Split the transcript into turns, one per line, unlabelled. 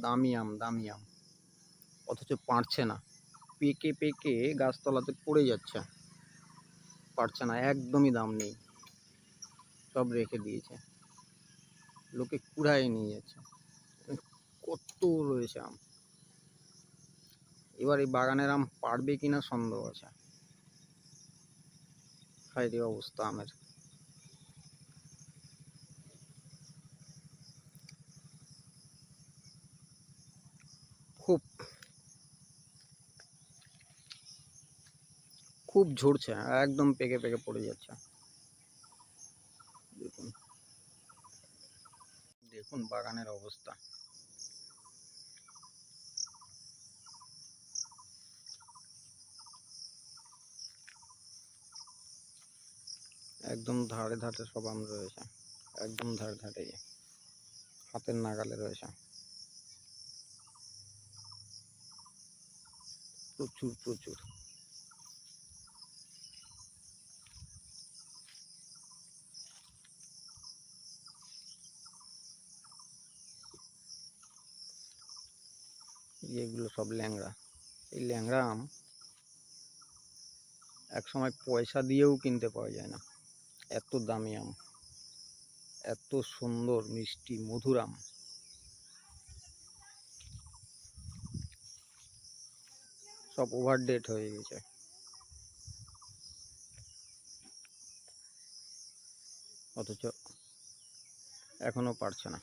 দামি আম দামি আম। অথচ পারছে না। পেকে পেকে গাছতলাতে পড়ে যাচ্ছে। পারছে না, একদমই দাম নেই। সব রেখে দিয়েছে। লোকে কুড়ায় নিয়ে যাচ্ছে। কত রয়েছে আম। এবার এই বাগানের আম পারবে কিনা সন্দেহ আছে। রে অবস্থা আমের। খুব খুব ঝরছে, একদম পেকে পেকে পড়ে যাচ্ছে। দেখুন। দেখুন বাগানের অবস্থা। একদম ধারে ধারে সব আম রয়েছে, একদম ধারে ধারে হাতের নাগালে রয়েছে। প্রচুর প্রচুর। এগুলো সব ল্যাংড়া। এই ল্যাংড়া আম এক সময় পয়সা দিয়েও কিনতে পাওয়া যায় না। এত দামি আম, এত সুন্দর মিষ্টি মধুর আম। সব ওভার ডেট হয়ে গেছে। অথচ এখনও পারছে না।